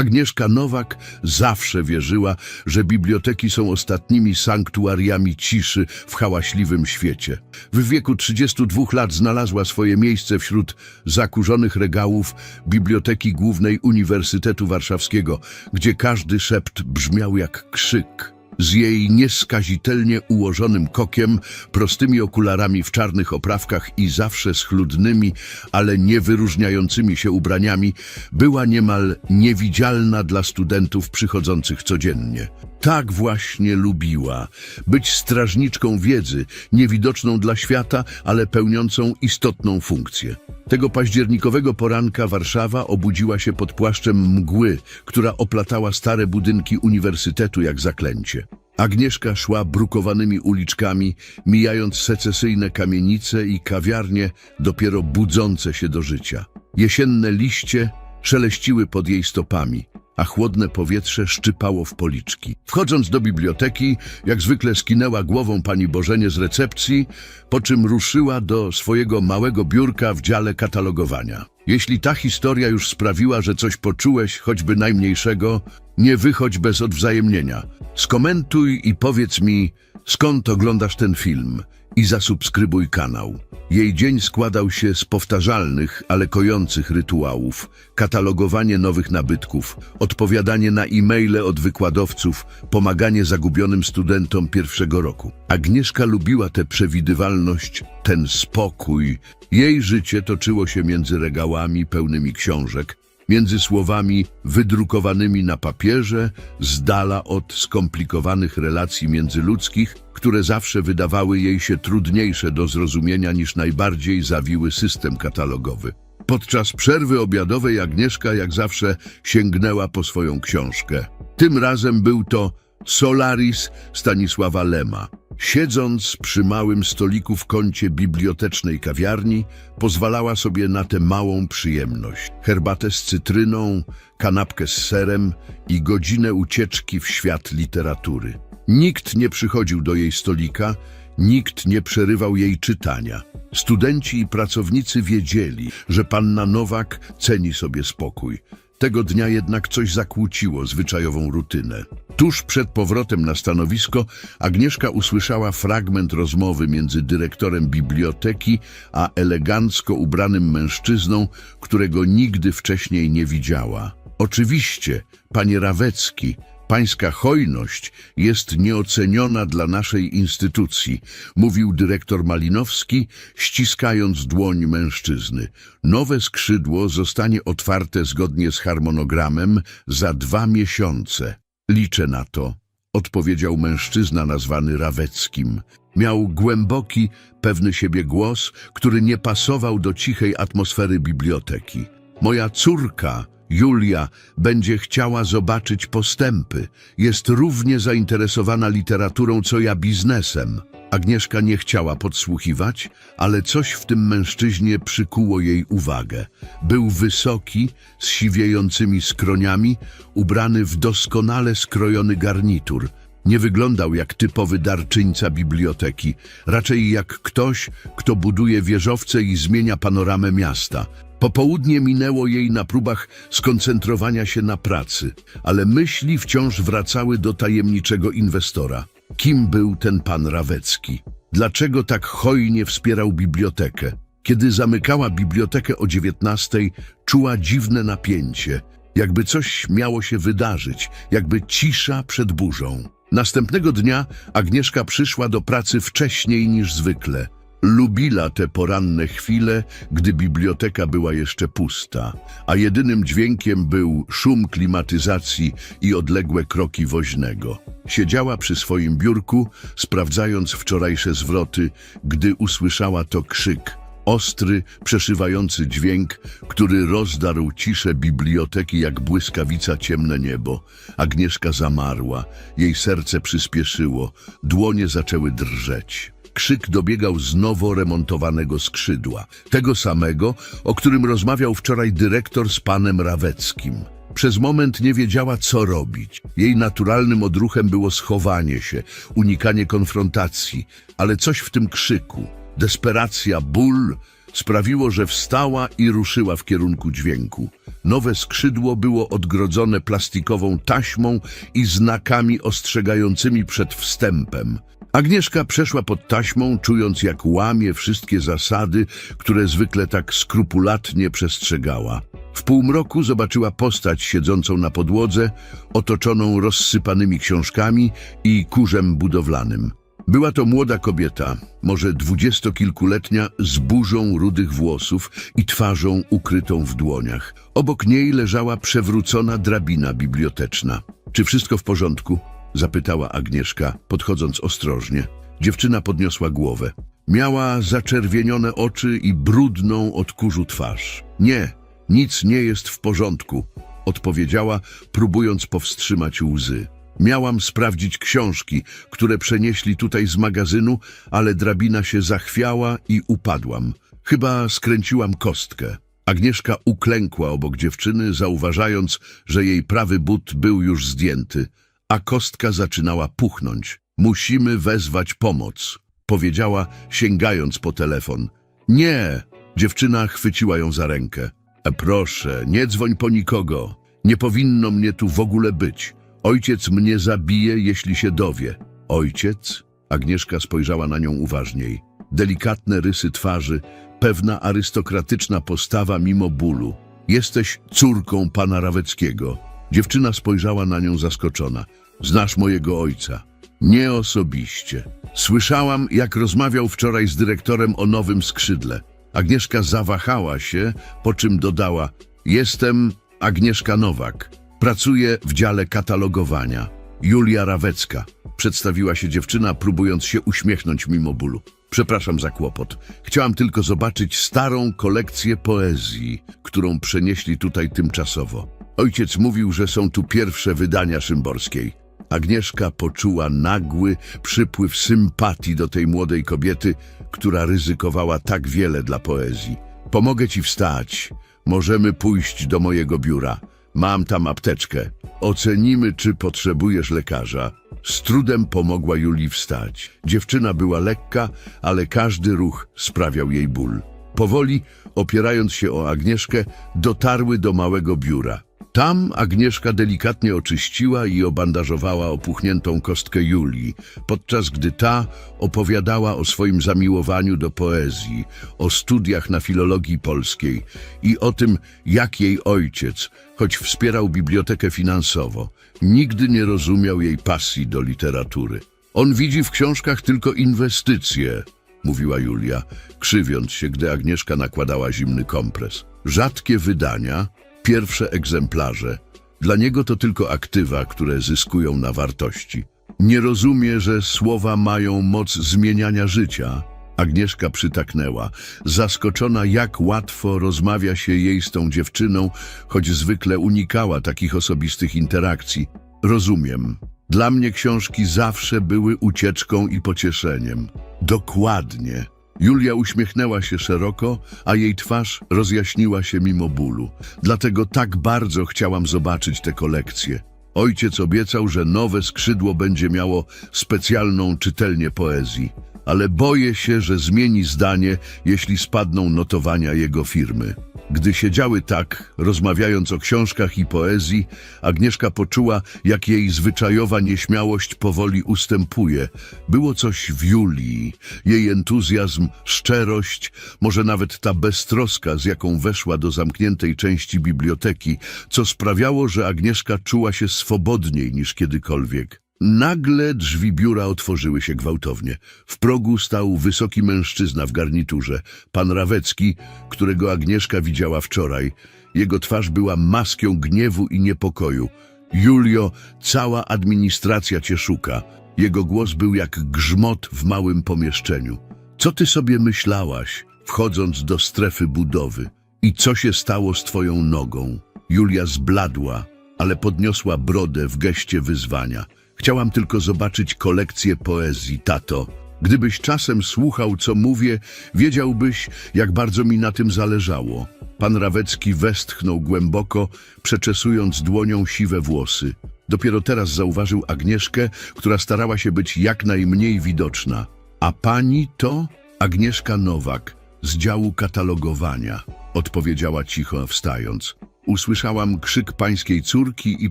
Agnieszka Nowak zawsze wierzyła, że biblioteki są ostatnimi sanktuariami ciszy w hałaśliwym świecie. W wieku 32 lat znalazła swoje miejsce wśród zakurzonych regałów Biblioteki Głównej Uniwersytetu Warszawskiego, gdzie każdy szept brzmiał jak krzyk. Z jej nieskazitelnie ułożonym kokiem, prostymi okularami w czarnych oprawkach i zawsze schludnymi, ale nie wyróżniającymi się ubraniami, była niemal niewidzialna dla studentów przychodzących codziennie. Tak właśnie lubiła być strażniczką wiedzy, niewidoczną dla świata, ale pełniącą istotną funkcję. Tego październikowego poranka Warszawa obudziła się pod płaszczem mgły, która oplatała stare budynki uniwersytetu jak zaklęcie. Agnieszka szła brukowanymi uliczkami, mijając secesyjne kamienice i kawiarnie dopiero budzące się do życia. Jesienne liście szeleściły pod jej stopami, a chłodne powietrze szczypało w policzki. Wchodząc do biblioteki, jak zwykle skinęła głową pani Bożenie z recepcji, po czym ruszyła do swojego małego biurka w dziale katalogowania. Jeśli ta historia już sprawiła, że coś poczułeś, choćby najmniejszego, nie wychodź bez odwzajemnienia. Skomentuj i powiedz mi, skąd oglądasz ten film i zasubskrybuj kanał. Jej dzień składał się z powtarzalnych, ale kojących rytuałów, katalogowanie nowych nabytków, odpowiadanie na e-maile od wykładowców, pomaganie zagubionym studentom pierwszego roku. Agnieszka lubiła tę przewidywalność, ten spokój. Jej życie toczyło się między regałami pełnymi książek, między słowami wydrukowanymi na papierze, z dala od skomplikowanych relacji międzyludzkich, które zawsze wydawały jej się trudniejsze do zrozumienia niż najbardziej zawiły system katalogowy. Podczas przerwy obiadowej Agnieszka jak zawsze sięgnęła po swoją książkę. Tym razem był to Solaris Stanisława Lema. Siedząc przy małym stoliku w kącie bibliotecznej kawiarni, pozwalała sobie na tę małą przyjemność. Herbatę z cytryną, kanapkę z serem i godzinę ucieczki w świat literatury. Nikt nie przychodził do jej stolika, nikt nie przerywał jej czytania. Studenci i pracownicy wiedzieli, że panna Nowak ceni sobie spokój. Tego dnia jednak coś zakłóciło zwyczajową rutynę. Tuż przed powrotem na stanowisko Agnieszka usłyszała fragment rozmowy między dyrektorem biblioteki a elegancko ubranym mężczyzną, którego nigdy wcześniej nie widziała. Oczywiście, panie Rawecki, pańska hojność jest nieoceniona dla naszej instytucji, mówił dyrektor Malinowski, ściskając dłoń mężczyzny. Nowe skrzydło zostanie otwarte zgodnie z harmonogramem za dwa miesiące. Liczę na to, odpowiedział mężczyzna nazwany Raweckim. Miał głęboki, pewny siebie głos, który nie pasował do cichej atmosfery biblioteki. Moja córka, Julia, będzie chciała zobaczyć postępy. Jest równie zainteresowana literaturą, co ja biznesem. Agnieszka nie chciała podsłuchiwać, ale coś w tym mężczyźnie przykuło jej uwagę. Był wysoki, z siwiejącymi skroniami, ubrany w doskonale skrojony garnitur. Nie wyglądał jak typowy darczyńca biblioteki, raczej jak ktoś, kto buduje wieżowce i zmienia panoramę miasta. Popołudnie minęło jej na próbach skoncentrowania się na pracy, ale myśli wciąż wracały do tajemniczego inwestora. Kim był ten pan Rawecki? Dlaczego tak hojnie wspierał bibliotekę? Kiedy zamykała bibliotekę o dziewiętnastej, czuła dziwne napięcie, jakby coś miało się wydarzyć, jakby cisza przed burzą. Następnego dnia Agnieszka przyszła do pracy wcześniej niż zwykle. Lubiła te poranne chwile, gdy biblioteka była jeszcze pusta, a jedynym dźwiękiem był szum klimatyzacji i odległe kroki woźnego. Siedziała przy swoim biurku, sprawdzając wczorajsze zwroty, gdy usłyszała to krzyk. Ostry, przeszywający dźwięk, który rozdarł ciszę biblioteki jak błyskawica ciemne niebo. Agnieszka zamarła, jej serce przyspieszyło, dłonie zaczęły drżeć. Krzyk dobiegał z nowo remontowanego skrzydła, tego samego, o którym rozmawiał wczoraj dyrektor z panem Raweckim. Przez moment nie wiedziała, co robić. Jej naturalnym odruchem było schowanie się, unikanie konfrontacji, ale coś w tym krzyku, desperacja, ból sprawiło, że wstała i ruszyła w kierunku dźwięku. Nowe skrzydło było odgrodzone plastikową taśmą i znakami ostrzegającymi przed wstępem. Agnieszka przeszła pod taśmą, czując jak łamie wszystkie zasady, które zwykle tak skrupulatnie przestrzegała. W półmroku zobaczyła postać siedzącą na podłodze, otoczoną rozsypanymi książkami i kurzem budowlanym. Była to młoda kobieta, może dwudziestokilkuletnia, z burzą rudych włosów i twarzą ukrytą w dłoniach. Obok niej leżała przewrócona drabina biblioteczna. Czy wszystko w porządku? zapytała Agnieszka, podchodząc ostrożnie. Dziewczyna podniosła głowę. Miała zaczerwienione oczy i brudną od kurzu twarz. Nie, nic nie jest w porządku, odpowiedziała, próbując powstrzymać łzy. Miałam sprawdzić książki, które przenieśli tutaj z magazynu, ale drabina się zachwiała i upadłam. Chyba skręciłam kostkę. Agnieszka uklękła obok dziewczyny, zauważając, że jej prawy but był już zdjęty, a kostka zaczynała puchnąć. Musimy wezwać pomoc, powiedziała, sięgając po telefon. Nie! Dziewczyna chwyciła ją za rękę. E, proszę, nie dzwoń po nikogo. Nie powinno mnie tu w ogóle być. Ojciec mnie zabije, jeśli się dowie. Ojciec? Agnieszka spojrzała na nią uważniej. Delikatne rysy twarzy, pewna arystokratyczna postawa mimo bólu. Jesteś córką pana Raweckiego. Dziewczyna spojrzała na nią zaskoczona. Znasz mojego ojca. Nie osobiście. Słyszałam, jak rozmawiał wczoraj z dyrektorem o nowym skrzydle. Agnieszka zawahała się, po czym dodała: Jestem Agnieszka Nowak. Pracuję w dziale katalogowania. Julia Rawecka. Przedstawiła się dziewczyna, próbując się uśmiechnąć mimo bólu. Przepraszam za kłopot. Chciałam tylko zobaczyć starą kolekcję poezji, którą przenieśli tutaj tymczasowo. Ojciec mówił, że są tu pierwsze wydania Szymborskiej. Agnieszka poczuła nagły przypływ sympatii do tej młodej kobiety, która ryzykowała tak wiele dla poezji. Pomogę ci wstać. Możemy pójść do mojego biura. Mam tam apteczkę. Ocenimy, czy potrzebujesz lekarza. Z trudem pomogła Julii wstać. Dziewczyna była lekka, ale każdy ruch sprawiał jej ból. Powoli, opierając się o Agnieszkę, dotarły do małego biura. Tam Agnieszka delikatnie oczyściła i obandażowała opuchniętą kostkę Julii, podczas gdy ta opowiadała o swoim zamiłowaniu do poezji, o studiach na filologii polskiej i o tym, jak jej ojciec, choć wspierał bibliotekę finansowo, nigdy nie rozumiał jej pasji do literatury. On widzi w książkach tylko inwestycje, mówiła Julia, krzywiąc się, gdy Agnieszka nakładała zimny kompres. Rzadkie wydania, pierwsze egzemplarze. Dla niego to tylko aktywa, które zyskują na wartości. Nie rozumie, że słowa mają moc zmieniania życia. Agnieszka przytaknęła, zaskoczona jak łatwo rozmawia się jej z tą dziewczyną, choć zwykle unikała takich osobistych interakcji. Rozumiem. Dla mnie książki zawsze były ucieczką i pocieszeniem. Dokładnie. Julia uśmiechnęła się szeroko, a jej twarz rozjaśniła się mimo bólu. Dlatego tak bardzo chciałam zobaczyć tę kolekcję. Ojciec obiecał, że nowe skrzydło będzie miało specjalną czytelnię poezji, ale boję się, że zmieni zdanie, jeśli spadną notowania jego firmy. Gdy siedziały tak, rozmawiając o książkach i poezji, Agnieszka poczuła, jak jej zwyczajowa nieśmiałość powoli ustępuje. Było coś w Julii, jej entuzjazm, szczerość, może nawet ta beztroska, z jaką weszła do zamkniętej części biblioteki, co sprawiało, że Agnieszka czuła się swobodniej niż kiedykolwiek. Nagle drzwi biura otworzyły się gwałtownie. W progu stał wysoki mężczyzna w garniturze, pan Rawecki, którego Agnieszka widziała wczoraj. Jego twarz była maską gniewu i niepokoju. Julio, cała administracja cię szuka. Jego głos był jak grzmot w małym pomieszczeniu. Co ty sobie myślałaś, wchodząc do strefy budowy? I co się stało z twoją nogą? Julia zbladła, ale podniosła brodę w geście wyzwania. Chciałam tylko zobaczyć kolekcję poezji, tato. Gdybyś czasem słuchał, co mówię, wiedziałbyś, jak bardzo mi na tym zależało. Pan Rawecki westchnął głęboko, przeczesując dłonią siwe włosy. Dopiero teraz zauważył Agnieszkę, która starała się być jak najmniej widoczna. A pani to? Agnieszka Nowak. Z działu katalogowania, odpowiedziała cicho, wstając. Usłyszałam krzyk pańskiej córki i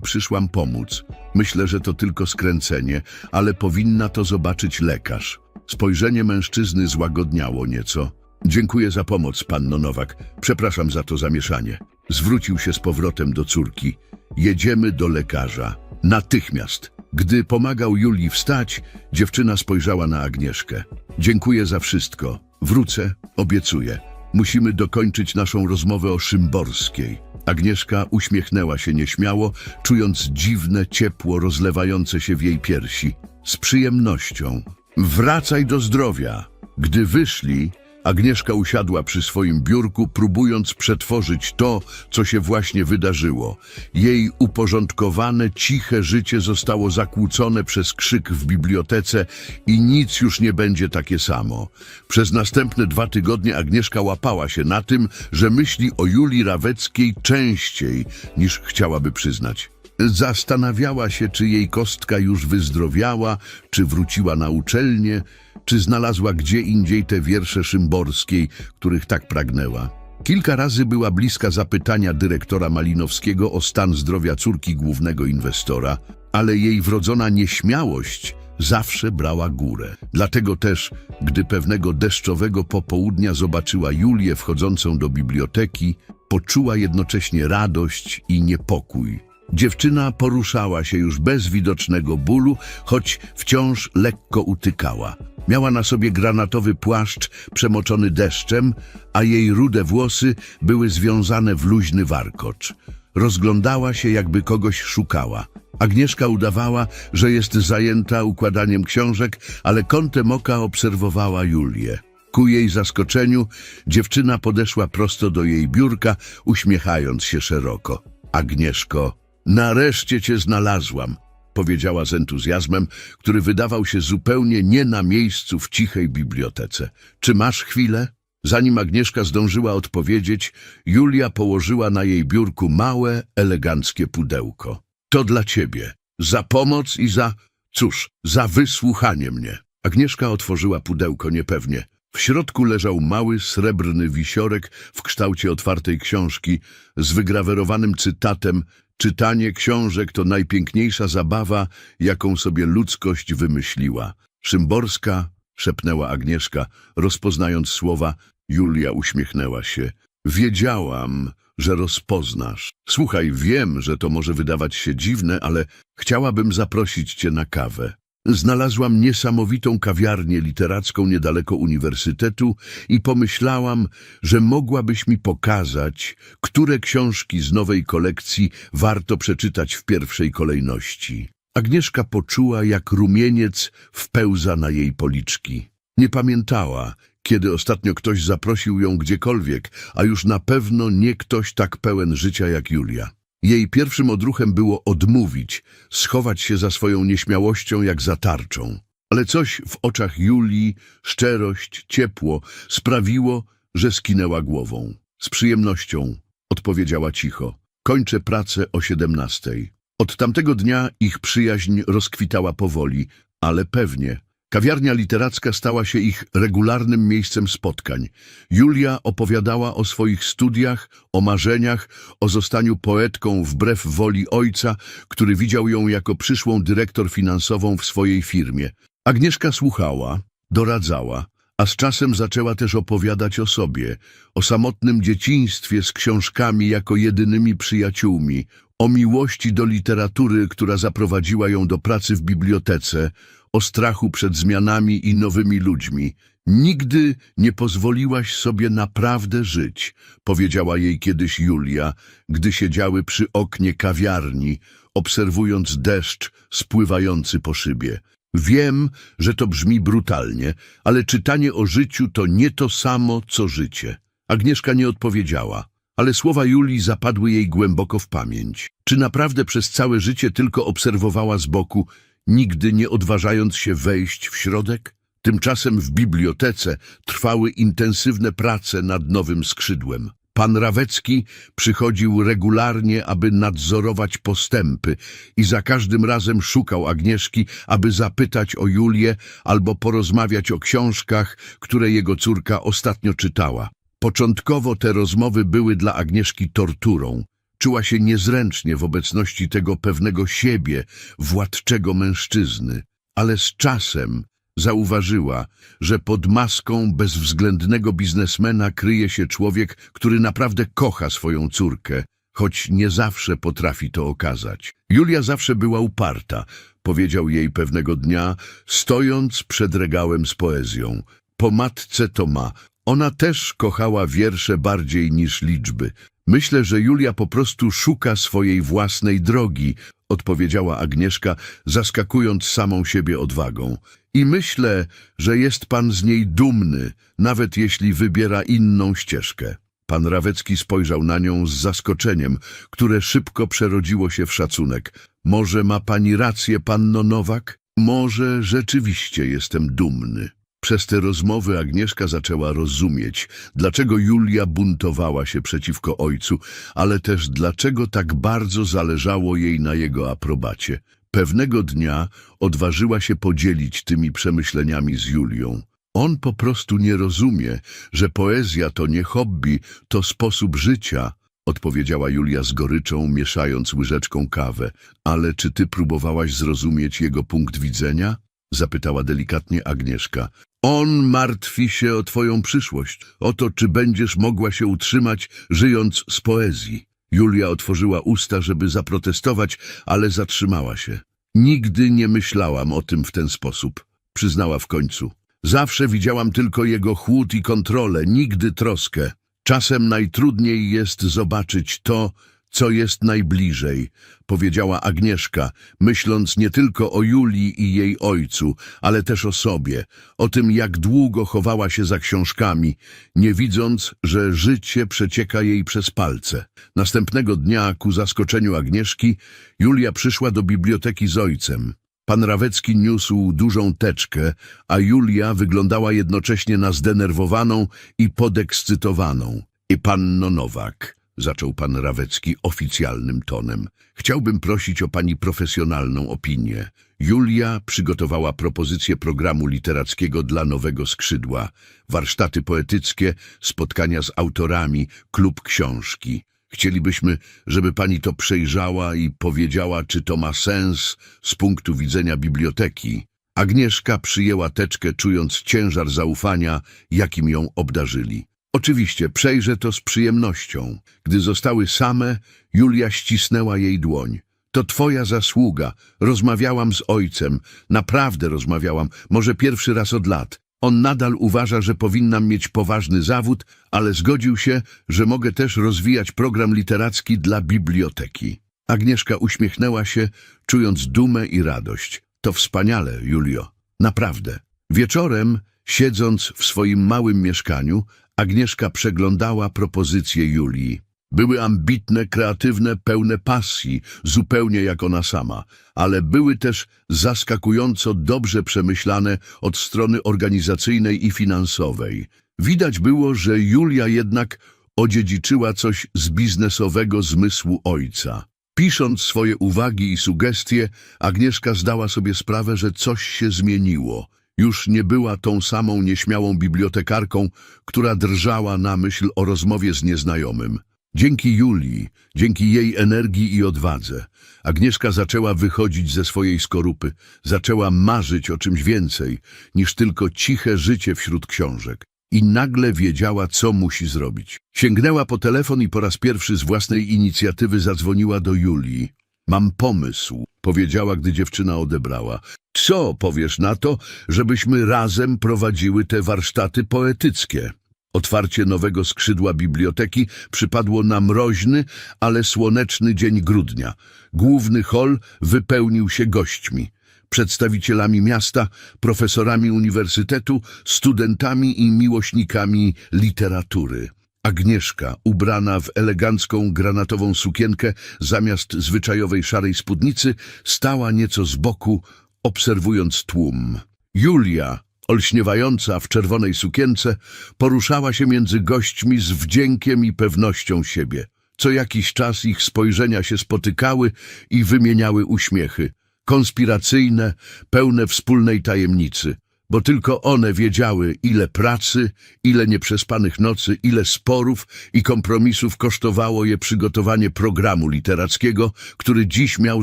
przyszłam pomóc. Myślę, że to tylko skręcenie, ale powinna to zobaczyć lekarz. Spojrzenie mężczyzny złagodniało nieco. Dziękuję za pomoc, panno Nowak. Przepraszam za to zamieszanie. Zwrócił się z powrotem do córki. Jedziemy do lekarza. Natychmiast. Gdy pomagał Julii wstać, dziewczyna spojrzała na Agnieszkę. Dziękuję za wszystko. Wrócę, obiecuję. Musimy dokończyć naszą rozmowę o Szymborskiej. Agnieszka uśmiechnęła się nieśmiało, czując dziwne ciepło rozlewające się w jej piersi. Z przyjemnością. Wracaj do zdrowia. Gdy wyszli, Agnieszka usiadła przy swoim biurku, próbując przetworzyć to, co się właśnie wydarzyło. Jej uporządkowane, ciche życie zostało zakłócone przez krzyk w bibliotece i nic już nie będzie takie samo. Przez następne dwa tygodnie Agnieszka łapała się na tym, że myśli o Julii Raweckiej częściej niż chciałaby przyznać. Zastanawiała się, czy jej kostka już wyzdrowiała, czy wróciła na uczelnię, czy znalazła gdzie indziej te wiersze Szymborskiej, których tak pragnęła. Kilka razy była bliska zapytania dyrektora Malinowskiego o stan zdrowia córki głównego inwestora, ale jej wrodzona nieśmiałość zawsze brała górę. Dlatego też, gdy pewnego deszczowego popołudnia zobaczyła Julię wchodzącą do biblioteki, poczuła jednocześnie radość i niepokój. Dziewczyna poruszała się już bez widocznego bólu, choć wciąż lekko utykała. Miała na sobie granatowy płaszcz przemoczony deszczem, a jej rude włosy były związane w luźny warkocz. Rozglądała się, jakby kogoś szukała. Agnieszka udawała, że jest zajęta układaniem książek, ale kątem oka obserwowała Julię. Ku jej zaskoczeniu dziewczyna podeszła prosto do jej biurka, uśmiechając się szeroko. Agnieszko, nareszcie cię znalazłam, powiedziała z entuzjazmem, który wydawał się zupełnie nie na miejscu w cichej bibliotece. Czy masz chwilę? Zanim Agnieszka zdążyła odpowiedzieć, Julia położyła na jej biurku małe, eleganckie pudełko. To dla ciebie. Za pomoc i za, cóż, za wysłuchanie mnie. Agnieszka otworzyła pudełko niepewnie. W środku leżał mały, srebrny wisiorek w kształcie otwartej książki z wygrawerowanym cytatem Czytanie książek to najpiękniejsza zabawa, jaką sobie ludzkość wymyśliła. Szymborska, szepnęła Agnieszka, rozpoznając słowa. Julia uśmiechnęła się. Wiedziałam, że rozpoznasz. Słuchaj, wiem, że to może wydawać się dziwne, ale chciałabym zaprosić cię na kawę. Znalazłam niesamowitą kawiarnię literacką niedaleko uniwersytetu i pomyślałam, że mogłabyś mi pokazać, które książki z nowej kolekcji warto przeczytać w pierwszej kolejności. Agnieszka poczuła, jak rumieniec wpełza na jej policzki. Nie pamiętała, kiedy ostatnio ktoś zaprosił ją gdziekolwiek, a już na pewno nie ktoś tak pełen życia jak Julia. Jej pierwszym odruchem było odmówić, schować się za swoją nieśmiałością jak za tarczą. Ale coś w oczach Julii, szczerość, ciepło sprawiło, że skinęła głową. Z przyjemnością, odpowiedziała cicho. Kończę pracę o siedemnastej. Od tamtego dnia ich przyjaźń rozkwitała powoli, ale pewnie. Kawiarnia literacka stała się ich regularnym miejscem spotkań. Julia opowiadała o swoich studiach, o marzeniach, o zostaniu poetką wbrew woli ojca, który widział ją jako przyszłą dyrektor finansową w swojej firmie. Agnieszka słuchała, doradzała, a z czasem zaczęła też opowiadać o sobie, o samotnym dzieciństwie z książkami jako jedynymi przyjaciółmi, o miłości do literatury, która zaprowadziła ją do pracy w bibliotece, o strachu przed zmianami i nowymi ludźmi. Nigdy nie pozwoliłaś sobie naprawdę żyć, powiedziała jej kiedyś Julia, gdy siedziały przy oknie kawiarni, obserwując deszcz spływający po szybie. Wiem, że to brzmi brutalnie, ale czytanie o życiu to nie to samo, co życie. Agnieszka nie odpowiedziała, ale słowa Julii zapadły jej głęboko w pamięć. Czy naprawdę przez całe życie tylko obserwowała z boku, nigdy nie odważając się wejść w środek? Tymczasem w bibliotece trwały intensywne prace nad nowym skrzydłem. Pan Rawecki przychodził regularnie, aby nadzorować postępy i za każdym razem szukał Agnieszki, aby zapytać o Julię albo porozmawiać o książkach, które jego córka ostatnio czytała. Początkowo te rozmowy były dla Agnieszki torturą. Czuła się niezręcznie w obecności tego pewnego siebie, władczego mężczyzny, ale z czasem zauważyła, że pod maską bezwzględnego biznesmena kryje się człowiek, który naprawdę kocha swoją córkę, choć nie zawsze potrafi to okazać. Julia zawsze była uparta, powiedział jej pewnego dnia, stojąc przed regałem z poezją. Po matce to ma. Ona też kochała wiersze bardziej niż liczby. Myślę, że Julia po prostu szuka swojej własnej drogi, odpowiedziała Agnieszka, zaskakując samą siebie odwagą. I myślę, że jest pan z niej dumny, nawet jeśli wybiera inną ścieżkę. Pan Rawecki spojrzał na nią z zaskoczeniem, które szybko przerodziło się w szacunek. Może ma pani rację, panno Nowak? Może rzeczywiście jestem dumny. Przez te rozmowy Agnieszka zaczęła rozumieć, dlaczego Julia buntowała się przeciwko ojcu, ale też dlaczego tak bardzo zależało jej na jego aprobacie. Pewnego dnia odważyła się podzielić tymi przemyśleniami z Julią. On po prostu nie rozumie, że poezja to nie hobby, to sposób życia, odpowiedziała Julia z goryczą, mieszając łyżeczką kawę. Ale czy ty próbowałaś zrozumieć jego punkt widzenia? Zapytała delikatnie Agnieszka. On martwi się o twoją przyszłość, o to, czy będziesz mogła się utrzymać, żyjąc z poezji. Julia otworzyła usta, żeby zaprotestować, ale zatrzymała się. Nigdy nie myślałam o tym w ten sposób, przyznała w końcu. Zawsze widziałam tylko jego chłód i kontrolę, nigdy troskę. Czasem najtrudniej jest zobaczyć to, co jest najbliżej, powiedziała Agnieszka, myśląc nie tylko o Julii i jej ojcu, ale też o sobie, o tym, jak długo chowała się za książkami, nie widząc, że życie przecieka jej przez palce. Następnego dnia, ku zaskoczeniu Agnieszki, Julia przyszła do biblioteki z ojcem. Pan Rawecki niósł dużą teczkę, a Julia wyglądała jednocześnie na zdenerwowaną i podekscytowaną. I panno Nowak, zaczął pan Rawecki oficjalnym tonem. Chciałbym prosić o pani profesjonalną opinię. Julia przygotowała propozycję programu literackiego dla nowego skrzydła. Warsztaty poetyckie, spotkania z autorami, klub książki. Chcielibyśmy, żeby pani to przejrzała i powiedziała, czy to ma sens z punktu widzenia biblioteki. Agnieszka przyjęła teczkę, czując ciężar zaufania, jakim ją obdarzyli. Oczywiście, przejrzę to z przyjemnością. Gdy zostały same, Julia ścisnęła jej dłoń. To twoja zasługa. Rozmawiałam z ojcem. Naprawdę rozmawiałam. Może pierwszy raz od lat. On nadal uważa, że powinnam mieć poważny zawód, ale zgodził się, że mogę też rozwijać program literacki dla biblioteki. Agnieszka uśmiechnęła się, czując dumę i radość. To wspaniale, Julio. Naprawdę. Wieczorem, siedząc w swoim małym mieszkaniu, Agnieszka przeglądała propozycje Julii. Były ambitne, kreatywne, pełne pasji, zupełnie jak ona sama, ale były też zaskakująco dobrze przemyślane od strony organizacyjnej i finansowej. Widać było, że Julia jednak odziedziczyła coś z biznesowego zmysłu ojca. Pisząc swoje uwagi i sugestie, Agnieszka zdała sobie sprawę, że coś się zmieniło. Już nie była tą samą nieśmiałą bibliotekarką, która drżała na myśl o rozmowie z nieznajomym. Dzięki Julii, dzięki jej energii i odwadze, Agnieszka zaczęła wychodzić ze swojej skorupy, zaczęła marzyć o czymś więcej niż tylko ciche życie wśród książek. I nagle wiedziała, co musi zrobić. Sięgnęła po telefon i po raz pierwszy z własnej inicjatywy zadzwoniła do Julii. Mam pomysł, powiedziała, gdy dziewczyna odebrała. Co powiesz na to, żebyśmy razem prowadziły te warsztaty poetyckie? Otwarcie nowego skrzydła biblioteki przypadło na mroźny, ale słoneczny dzień grudnia. Główny hol wypełnił się gośćmi. Przedstawicielami miasta, profesorami uniwersytetu, studentami i miłośnikami literatury. Agnieszka, ubrana w elegancką granatową sukienkę zamiast zwyczajowej szarej spódnicy, stała nieco z boku, obserwując tłum. Julia, olśniewająca w czerwonej sukience, poruszała się między gośćmi z wdziękiem i pewnością siebie. Co jakiś czas ich spojrzenia się spotykały i wymieniały uśmiechy, konspiracyjne, pełne wspólnej tajemnicy, bo tylko one wiedziały, ile pracy, ile nieprzespanych nocy, ile sporów i kompromisów kosztowało je przygotowanie programu literackiego, który dziś miał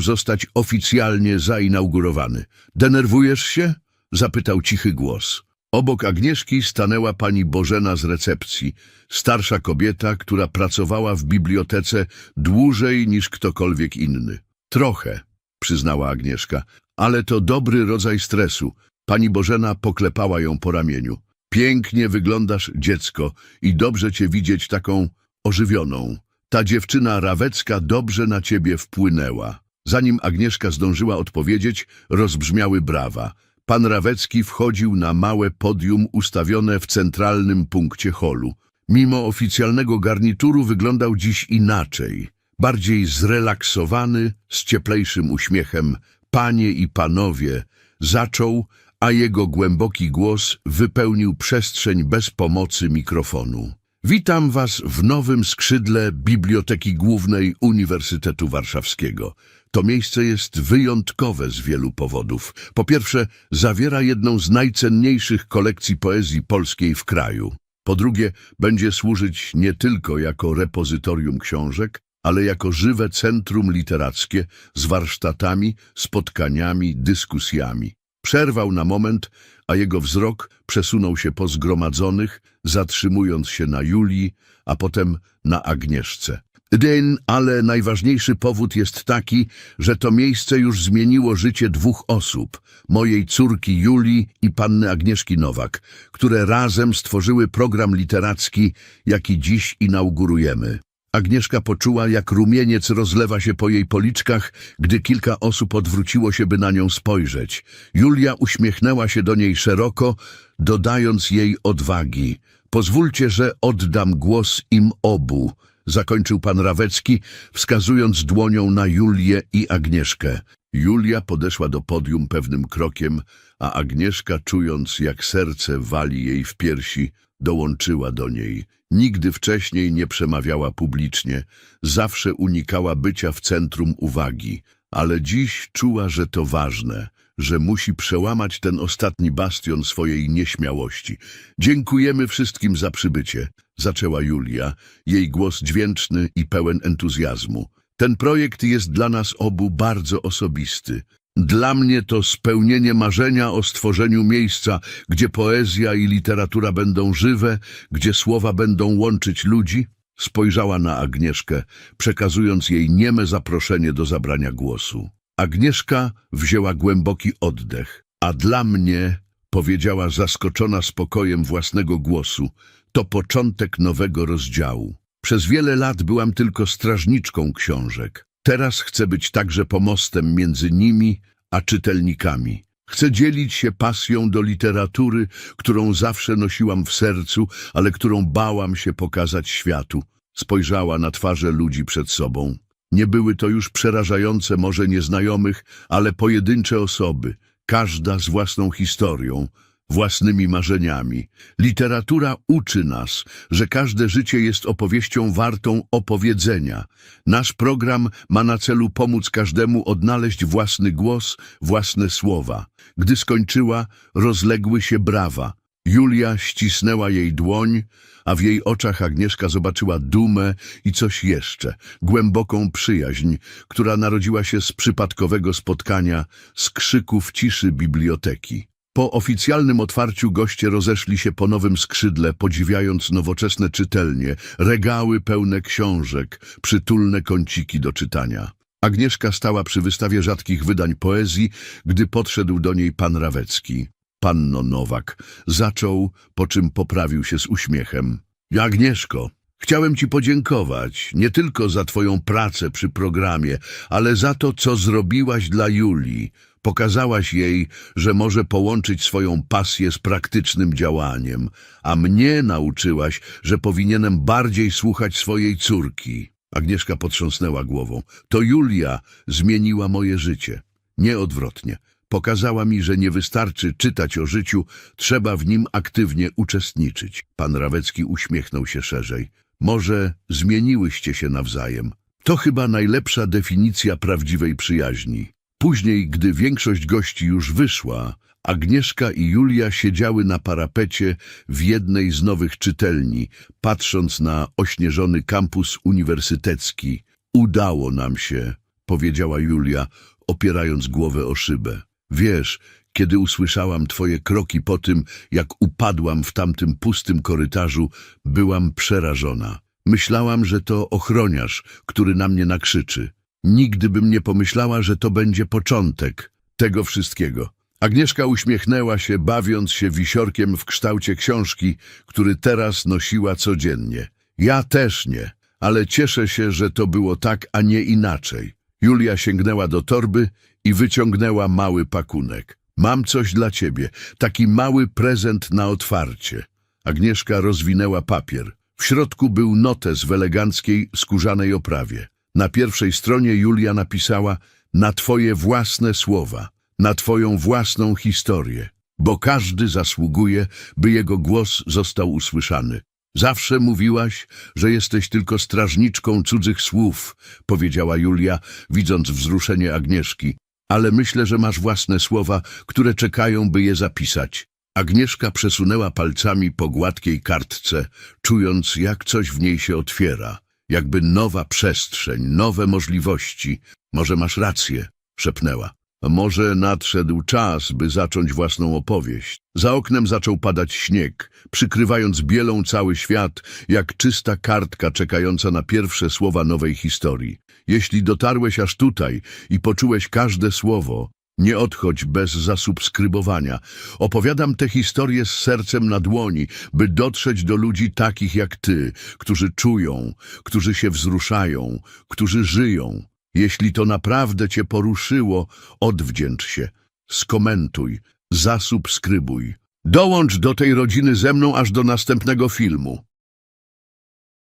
zostać oficjalnie zainaugurowany. Denerwujesz się? zapytał cichy głos. Obok Agnieszki stanęła pani Bożena z recepcji, starsza kobieta, która pracowała w bibliotece dłużej niż ktokolwiek inny. Trochę, przyznała Agnieszka, ale to dobry rodzaj stresu. Pani Bożena poklepała ją po ramieniu. Pięknie wyglądasz, dziecko, i dobrze cię widzieć taką ożywioną. Ta dziewczyna Rawecka dobrze na ciebie wpłynęła. Zanim Agnieszka zdążyła odpowiedzieć, rozbrzmiały brawa. Pan Rawecki wchodził na małe podium ustawione w centralnym punkcie holu. Mimo oficjalnego garnituru wyglądał dziś inaczej. Bardziej zrelaksowany, z cieplejszym uśmiechem. Panie i panowie, zaczął, a jego głęboki głos wypełnił przestrzeń bez pomocy mikrofonu. Witam Was w nowym skrzydle Biblioteki Głównej Uniwersytetu Warszawskiego. To miejsce jest wyjątkowe z wielu powodów. Po pierwsze, zawiera jedną z najcenniejszych kolekcji poezji polskiej w kraju. Po drugie, będzie służyć nie tylko jako repozytorium książek, ale jako żywe centrum literackie z warsztatami, spotkaniami, dyskusjami. Przerwał na moment, a jego wzrok przesunął się po zgromadzonych, zatrzymując się na Julii, a potem na Agnieszce. Den, ale najważniejszy powód jest taki, że to miejsce już zmieniło życie dwóch osób, mojej córki Julii i panny Agnieszki Nowak, które razem stworzyły program literacki, jaki dziś inaugurujemy. Agnieszka poczuła, jak rumieniec rozlewa się po jej policzkach, gdy kilka osób odwróciło się, by na nią spojrzeć. Julia uśmiechnęła się do niej szeroko, dodając jej odwagi. Pozwólcie, że oddam głos im obu, zakończył pan Rawecki, wskazując dłonią na Julię i Agnieszkę. Julia podeszła do podium pewnym krokiem, a Agnieszka, czując, jak serce wali jej w piersi, dołączyła do niej. Nigdy wcześniej nie przemawiała publicznie, zawsze unikała bycia w centrum uwagi, ale dziś czuła, że to ważne, że musi przełamać ten ostatni bastion swojej nieśmiałości. Dziękujemy wszystkim za przybycie, zaczęła Julia, jej głos dźwięczny i pełen entuzjazmu. Ten projekt jest dla nas obu bardzo osobisty. Dla mnie to spełnienie marzenia o stworzeniu miejsca, gdzie poezja i literatura będą żywe, gdzie słowa będą łączyć ludzi. Spojrzała na Agnieszkę, przekazując jej nieme zaproszenie do zabrania głosu. Agnieszka wzięła głęboki oddech, a dla mnie, powiedziała zaskoczona spokojem własnego głosu, to początek nowego rozdziału. Przez wiele lat byłam tylko strażniczką książek. Teraz chcę być także pomostem między nimi a czytelnikami. Chcę dzielić się pasją do literatury, którą zawsze nosiłam w sercu, ale którą bałam się pokazać światu. Spojrzała na twarze ludzi przed sobą. Nie były to już przerażające może nieznajomych, ale pojedyncze osoby, każda z własną historią, własnymi marzeniami. Literatura uczy nas, że każde życie jest opowieścią wartą opowiedzenia. Nasz program ma na celu pomóc każdemu odnaleźć własny głos, własne słowa. Gdy skończyła, rozległy się brawa. Julia ścisnęła jej dłoń, a w jej oczach Agnieszka zobaczyła dumę i coś jeszcze, głęboką przyjaźń, która narodziła się z przypadkowego spotkania, z krzyków ciszy biblioteki. Po oficjalnym otwarciu goście rozeszli się po nowym skrzydle, podziwiając nowoczesne czytelnie, regały pełne książek, przytulne kąciki do czytania. Agnieszka stała przy wystawie rzadkich wydań poezji, gdy podszedł do niej pan Rawecki. Panno Nowak zaczął, po czym poprawił się z uśmiechem. Agnieszko, chciałem ci podziękować nie tylko za twoją pracę przy programie, ale za to, co zrobiłaś dla Julii. Pokazałaś jej, że może połączyć swoją pasję z praktycznym działaniem, a mnie nauczyłaś, że powinienem bardziej słuchać swojej córki. Agnieszka potrząsnęła głową. To Julia zmieniła moje życie. Nie odwrotnie. Pokazała mi, że nie wystarczy czytać o życiu, trzeba w nim aktywnie uczestniczyć. Pan Rawecki uśmiechnął się szerzej. Może zmieniłyście się nawzajem. To chyba najlepsza definicja prawdziwej przyjaźni. Później, gdy większość gości już wyszła, Agnieszka i Julia siedziały na parapecie w jednej z nowych czytelni, patrząc na ośnieżony kampus uniwersytecki. Udało nam się, powiedziała Julia, opierając głowę o szybę. Wiesz, kiedy usłyszałam twoje kroki po tym, jak upadłam w tamtym pustym korytarzu, byłam przerażona. Myślałam, że to ochroniarz, który na mnie nakrzyczy. Nigdy bym nie pomyślała, że to będzie początek tego wszystkiego. Agnieszka uśmiechnęła się, bawiąc się wisiorkiem w kształcie książki, który teraz nosiła codziennie. Ja też nie, ale cieszę się, że to było tak, a nie inaczej. Julia sięgnęła do torby i wyciągnęła mały pakunek. Mam coś dla ciebie, taki mały prezent na otwarcie. Agnieszka rozwinęła papier. W środku był notes w eleganckiej, skórzanej oprawie. Na pierwszej stronie Julia napisała na twoje własne słowa, na twoją własną historię, bo każdy zasługuje, by jego głos został usłyszany. Zawsze mówiłaś, że jesteś tylko strażniczką cudzych słów, powiedziała Julia, widząc wzruszenie Agnieszki, ale myślę, że masz własne słowa, które czekają, by je zapisać. Agnieszka przesunęła palcami po gładkiej kartce, czując, jak coś w niej się otwiera, jakby nowa przestrzeń, nowe możliwości. Może masz rację, szepnęła. Może nadszedł czas, by zacząć własną opowieść. Za oknem zaczął padać śnieg, przykrywając bielą cały świat, jak czysta kartka czekająca na pierwsze słowa nowej historii. Jeśli dotarłeś aż tutaj i poczułeś każde słowo, nie odchodź bez zasubskrybowania. Opowiadam tę historię z sercem na dłoni, by dotrzeć do ludzi takich jak ty, którzy czują, którzy się wzruszają, którzy żyją. Jeśli to naprawdę cię poruszyło, odwdzięcz się, skomentuj, zasubskrybuj. Dołącz do tej rodziny ze mną aż do następnego filmu.